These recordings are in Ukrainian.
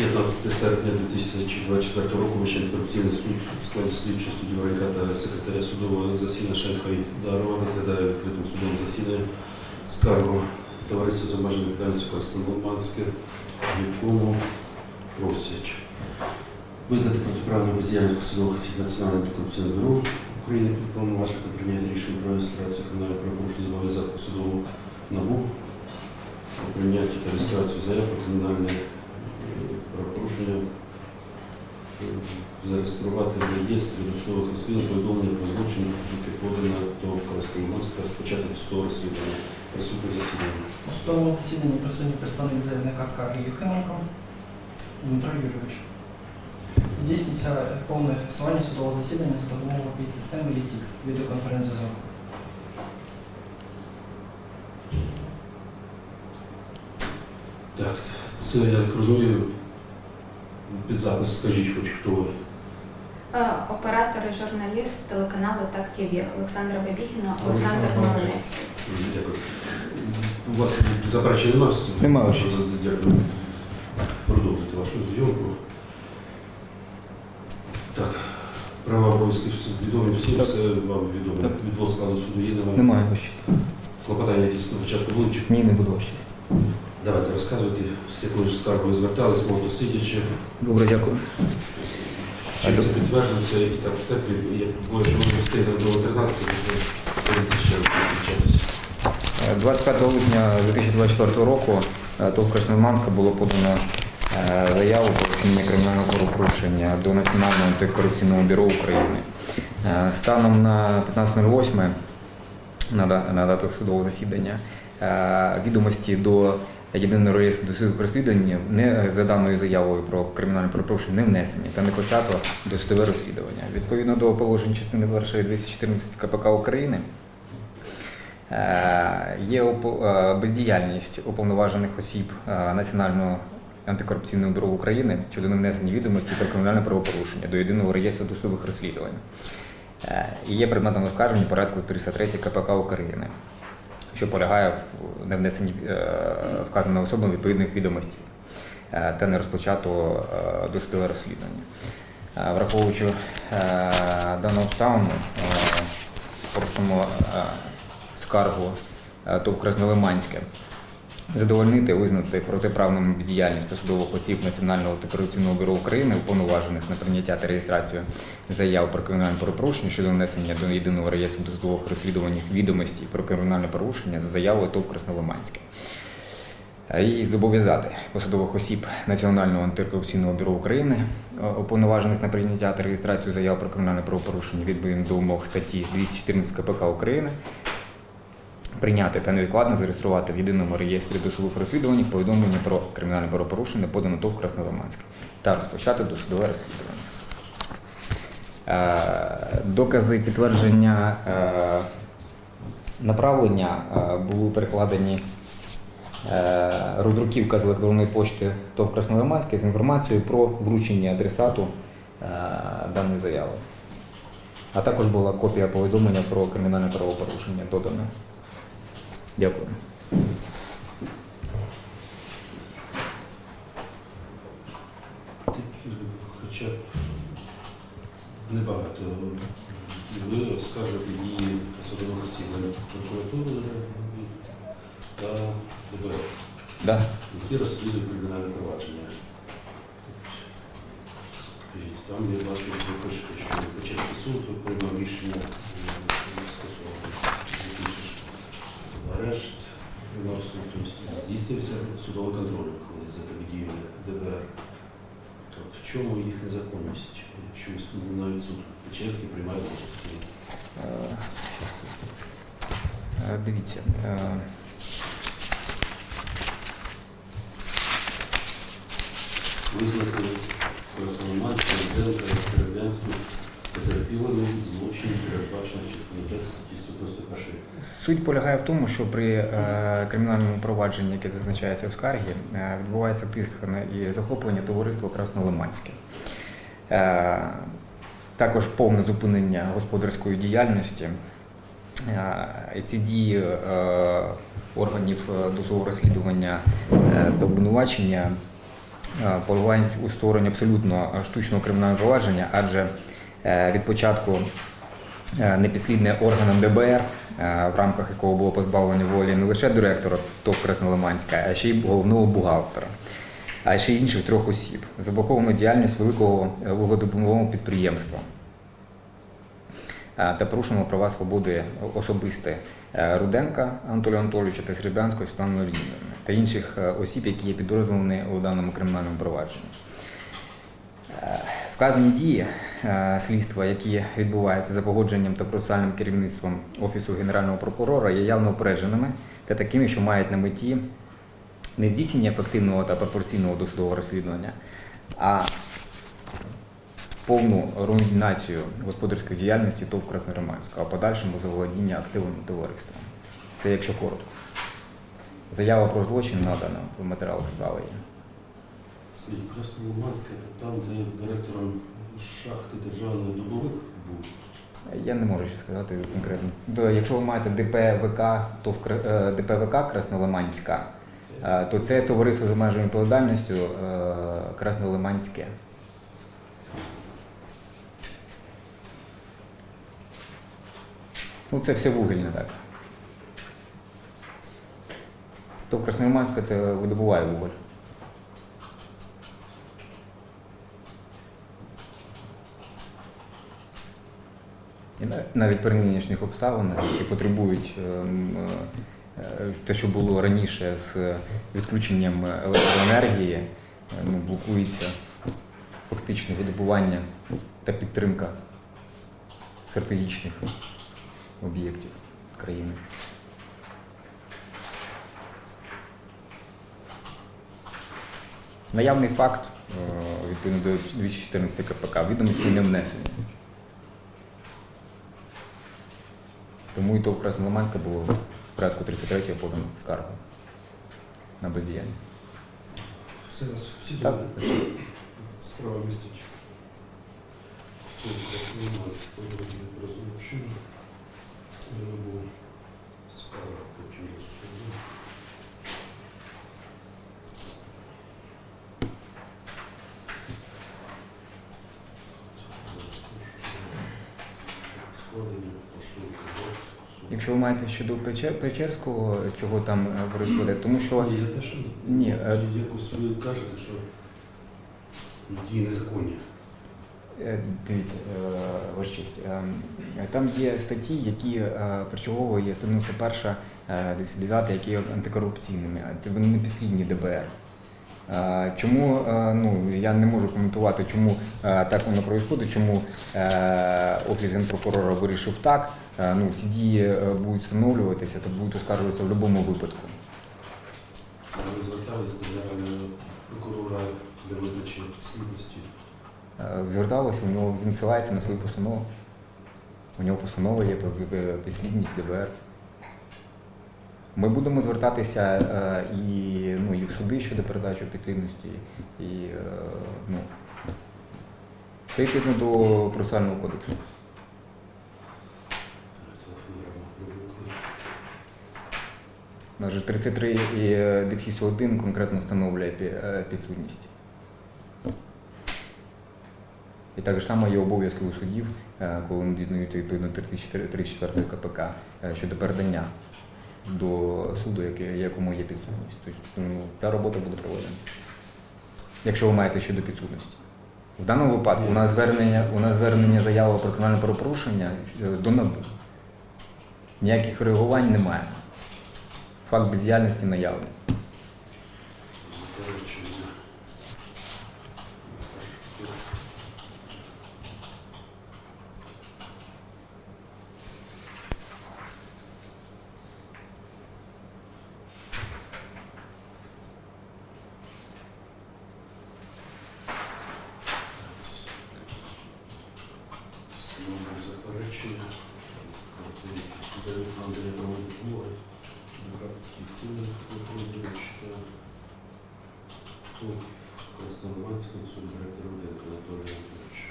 15 серпня 2024 року Вищий антикорупційний суд у складі слідчого судді Варика та секретаря судового засідання Шенхай Дарова розглядає відкритим судовим засіданням скаргу товариства з обмеженою відповідальністю Красноманське, в якому просять визнати протиправну бездіяльність посадових осіб Національного антикорупційного бюро України, повноважити та прийняти рішення про реєстрацію кримінального правопорушення зобов'язати посадову НАБУ про прийняття та реєстрацію заяв про кримінальне правопорушення е, зареєструвати в реєстрі досудових розслідувань повідомлення про злочин, яке подано до Красноманська розпочати досудове розслідування. Присутні засідання. У судовому засіданні присутній представник заявника скарги Юхименко Дмитро Юрійович. Здійснюється повне фіксування судового засідання за допомогою підсистеми ESX відеоконференц-зв'язку. Так, це я так розумію. Під запис скажіть хоч хто ви. Е, Оператор і журналіст телеканалу Так ТВ Олександра Бабіхіна, Олександр Малиневський. Дякую. У вас заперечень немає? Немає. Дякую. Продовжуйте вашу зйомку. Так. Права обов'язки відомі всім, Так. все вам відомо. Відвод складу суду є, немає. Немає. Клопотання якісь на початку будуть. Ні, не буду ваша честь. Давайте розказуйте, з якою ж скаргою звертались, можна сидячи. Добре, дякую. Чим А це підтверджується і так в темпі, я думаю, що ви встигнете до 13, то прийдеться ще зустрічатися. Е, 25 липня 2024 року е, ТОВ Красноманська було подано е, заяву про вчинення кримінального правопорушення до Національного антикорупційного бюро України. Е, Станом на 15.08 на дату судового засідання е, відомості до єдиного реєстру досудових розслідувань не за даною заявою про кримінальне правопорушення не внесені та не почато досудове розслідування. Відповідно до положень частини 1 214 КПК України е, є е, бездіяльність уповноважених осіб е, Національного антикорупційного бюро України щодо невнесення відомості про кримінальне правопорушення до єдиного реєстру досудових розслідувань. І є предметом оскарження порядку 303 КПК України, що полягає в невнесенні е, вказаної особи відповідних відомостей е, та не розпочато е, досудове розслідування. Враховуючи дану обставину, е, скаргу ТОВ Краснолиманське задовольнити, визнати протиправним бездіяльність посадових осіб Національного антикорупційного бюро України, уповноважених на прийняття та реєстрацію заяв про кримінальне правопорушення щодо внесення до єдиного реєстру досудових розслідувань відомостей про кримінальне порушення за заявою ТОВ Краснолиманське. Е, І зобов'язати посадових осіб Національного антикорупційного бюро України, е, уповноважених на прийняття та реєстрацію заяв про кримінальне правопорушення відповідно до умов статті 214 КПК України, прийняти та невідкладно зареєструвати в єдиному реєстрі досудових розслідувань повідомлення про кримінальне правопорушення подано ТОВ Краснолиманське та розпочати досудове розслідування. Е, Докази підтвердження е, направлення е, були перекладені роздруківка з електронної почти ТОВ Краснолиманське з інформацією про вручення адресату даної заяви. А також була копія повідомлення про кримінальне правопорушення додана. Дякую. Хоча небагато. І ви скажете дії посадових осіб прокуратури та ДБР, Да. які розслідують кримінальне провадження. Там я бачу, що ви пишете, що Печерський суд приймав рішення е, стосовно приймав суд, тобто здійснився судовий контроль, за діями ДБР. Тобто в чому їх незаконність? Якщо навіть суд Печерський приймає участь? Е, е, Дивіться. е, визнати Красноманську, Руденка, Серебрянську потерпілими злочинів, передбачених частини 5 статті 191. Суть полягає в тому, що при е, кримінальному провадженні, яке зазначається в скаргі, е, відбувається тиск і захоплення товариства Краснолиманське. Е, також повне зупинення господарської діяльності. Е, ці дії е, органів е, досудового розслідування е, та обвинувачення е, поливають у сторону абсолютно штучного кримінального провадження, адже від початку е, непідслідне органам ДБР, е, в рамках якого було позбавлення волі не лише директора ТОВ Краснолиманська, а ще й головного бухгалтера, а ще й інших трьох осіб. Заблоковано діяльність великого е, вугледобувного підприємства е, та порушено права свободи особисті е, Руденка Анатолія Анатолійовича та Серебрянської Світлани Леонідівни та інших е, осіб, які є підрозділені у даному кримінальному провадженні. Е, Вказані дії е, слідства, які відбуваються за погодженням та процесуальним керівництвом Офісу Генерального прокурора, є явно упередженими та такими, що мають на меті не здійснення ефективного та пропорційного досудового розслідування, а повну руйнацію господарської діяльності ТОВ Краснориманська, а подальшому заволодіння активами товариства. Це якщо коротко. Заява про злочин надана в матеріалах справи Краснолиманське це там, де директором шахти державний добовик був. Я не можу ще сказати конкретно. Якщо ви маєте ДПВК, то в е, ДПВК Краснолиманська, е, то це товариство з обмеженою відповідальністю е, Краснолиманське. Ну, це все вугільне так. То Краснолиманське це видобуває вуголь. І навіть при нинішніх обставинах, які потребують ем, е, те, що було раніше з відключенням електроенергії, е, ну, блокується фактично видобування та підтримка стратегічних об'єктів країни. Наявний факт е, відповідно до 214 КПК відомості не внесені. Тому і то в Краснолиманська було в порядку 33-го подано скаргу на бездіяльність. Все, всі Так. Справа містить. Краснолиманське повинні про злочин. Було скарга потім до суду. Ви маєте щодо Печерського, чого там е, происходить, тому що Ні, я те, що Ні, е, якось ви кажете, що дії незаконні. Е, Дивіться, е, ваша честь. е, Там є статті, які е, перчергово є сторінка перша, е, 99, які є антикорупційними, а вони не підслідні ДБР. Чому ну я не можу коментувати, чому так воно відбувається, чому е, офіс генпрокурора вирішив так. Е, Ну ці дії е, будуть встановлюватися та будуть оскаржуватися в будь-якому випадку. Ви звертались до генерального прокурора для визначення підслідності. Зверталися, у нього він ссилається на свою постанову. У нього постанова є про підслідність ДБР. Ми будемо звертатися е, і, ну, і в суди щодо передачі підслідності. І, е, ну, це відповідно до процесуального кодексу. Же 33 і е, дефіс 1 конкретно встановлює підсудність. І так само є обов'язки у судів, коли вони дізнаються відповідно 34 34 КПК щодо передання до суду, якому є підсудність. Тобто ну, ця робота буде проведена. Якщо ви маєте щодо підсудності. В даному випадку у нас звернення, у нас звернення заяви про кримінальне правопорушення е, до НАБУ. Ніяких реагувань немає. Факт бездіяльності наявний. Заперечення. Знову заперечення. Директор Андрій Романова. Краснодарського суду директора Руденка Анатолія Анатолійовича.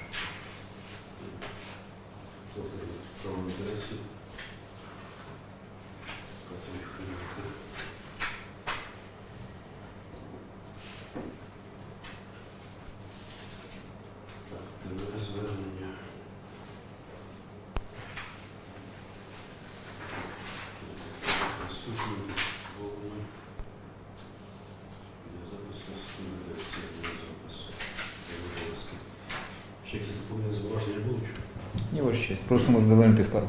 в самому інтересі. Катя Юхименко. Так, ТВ звернення. Присутні голови. Для запису стимуляція для запису. Ще якісь доповнення зауваження будуть? Ні, скаргу.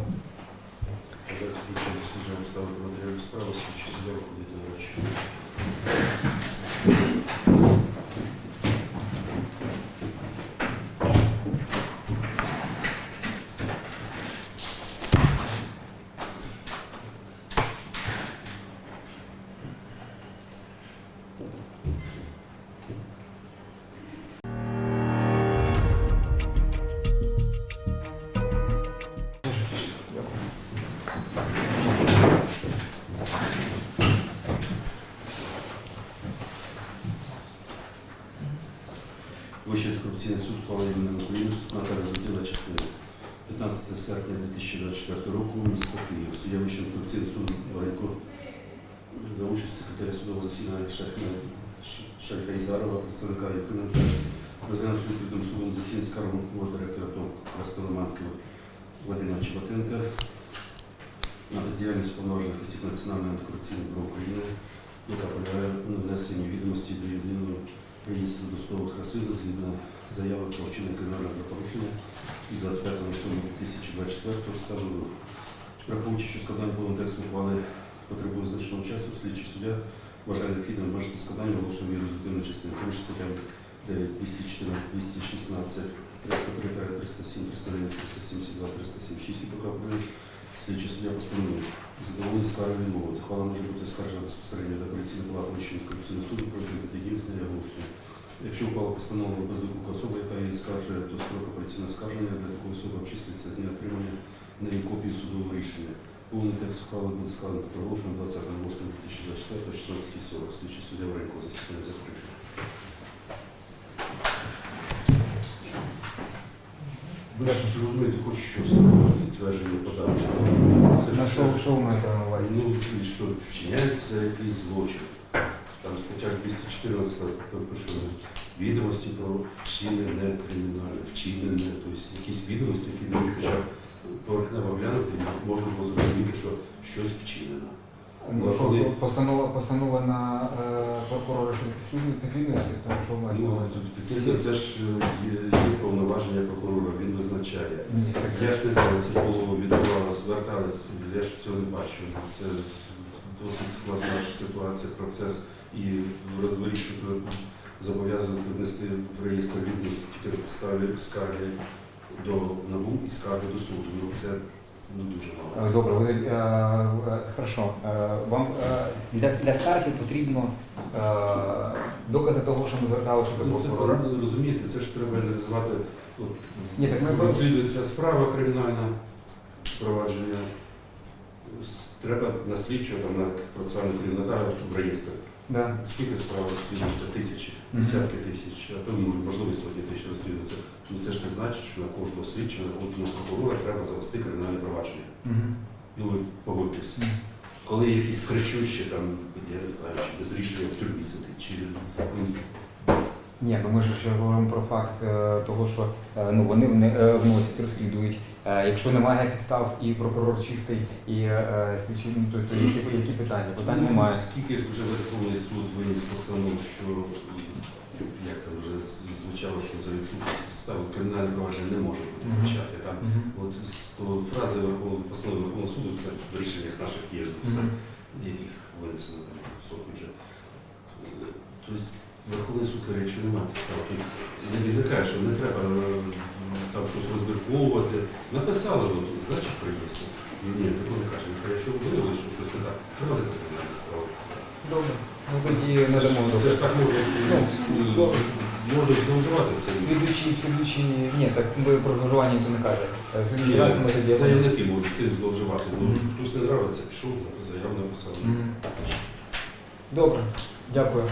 Вищий антикорупційний суд ухвалив на Україну суд на розділа частини. 15 серпня 2024 року місто Київ. Суддя Вищого антикорупційного суду Варенко за участь секретаря судового засідання Шайха Ідарова, представника Єхименка, розглянувши відкритим судом засідання скаргу директора ТОВ Крастоломанського Вадима Чеботенка на бездіяльність повноважених осіб Національного антикорупційного бюро України, яка полягає у внесенні відомості до єдиного реєстру досудових розслідувань згідно заяви про вчинення кримінального порушення від 25.07.2024 встановлено. Враховуючи, що складання повного тексту ухвали потребує значного часу, слідчий суддя вважає необхідним обмежити складання оголошення результативної частини, тому що стаття 9, 214, 216, 303, 307, 309, 372, 376 КПК України слідчий суддя постановив задоволені скарги відмовити. Ухвала може бути скаржена безпосередньо до апеляційної палати Вищого антикорупційного суду про оголошення. Якщо ухвала постановлена без виклику особи, яка її скаржує, то строк апеляційного скарження для такої особи обчислюється з дня отримання нею копії судового рішення. Повний текст ухвали буде складено та проголошено 20.08.2024 16.40. Слідчий суддя Варенко засідання закрите. Ви ж розумієте, хоч щось підтвердження подати. Що ви маєте на увазі? Ну, що вчиняється якийсь злочин. Там стаття ж 214 пише відомості про вчинене кримінальне, вчинене, тобто якісь відомості, які навіть хоча б поверхнево глянути, можна було зрозуміти, що щось вчинено. Ну, що, Коли- постанова, постанова на е, прокурора щодо підслідності, тому що ви маєте на Ну, це, це, це ж е, є, є повноваження прокурора, він визначає. Ні, так Я ж не знаю, це було відбувало, звертались, я ж цього не бачу. Це досить складна ситуація, процес і вирішити зобов'язаний піднести в реєстр відомості тільки на підставі скарги до НАБУ і скарги до суду. Ну це ну, дуже мало. Добре, ви, е, е, хорошо. Е, Вам е, для, для скарги потрібно е, докази того, що ми зверталися до Ну, це прокурора. розумієте, це ж треба аналізувати. От, Ні, так ми розслідується справа кримінальна провадження. Треба на слідчого там на процесуального керівника в реєстр. Да. Скільки справ розслідується? Тисячі, десятки тисяч, а то може, можливо сотні тисяч розслідується. Ну це ж не значить, що на кожного слідчого, на кожного прокурора треба завести кримінальне провадження. Ну ви погодьтесь. Коли якісь кричущі, там, я не знаю, чи без рішення в тюрмі сидить, чи Ні, ну ми ж ще говоримо про факт е, того, що е, ну, вони е, вносять, розслідують. Е, Якщо немає підстав і прокурор чистий, і е, слідчий, ну, то, то які, які питання? Питань Ну, немає. Скільки ж вже Верховний суд виніс постанов, що як там вже звучало, що за відсутність підстави кримінальне провадження не може бути почати. Там от з того фрази Верховного постанови Верховного суду, це в рішеннях наших є, Мгм. яких винесено там сотні вже. Е, Тобто Верховний суд каже, якщо немає підстав, то не каже, що не треба е, там щось розбірковувати. Написали, ну, значить, реєстр. Ні, такого не каже. Якщо ви виявили, що щось не так, треба закрити на справу. Добре. Ну тоді Це ж, це ж так можна, ж, Ну, ну, можна зловживати цим. Слідуючі, слідуючі, ні, так ви про зловживання ніхто не каже. Е, Слідуючий раз ми тоді... Заявники можуть цим зловживати. Ну, Мгм. хтось не нравиться, пішов, заяву написав. Мгм. Добре, дякую.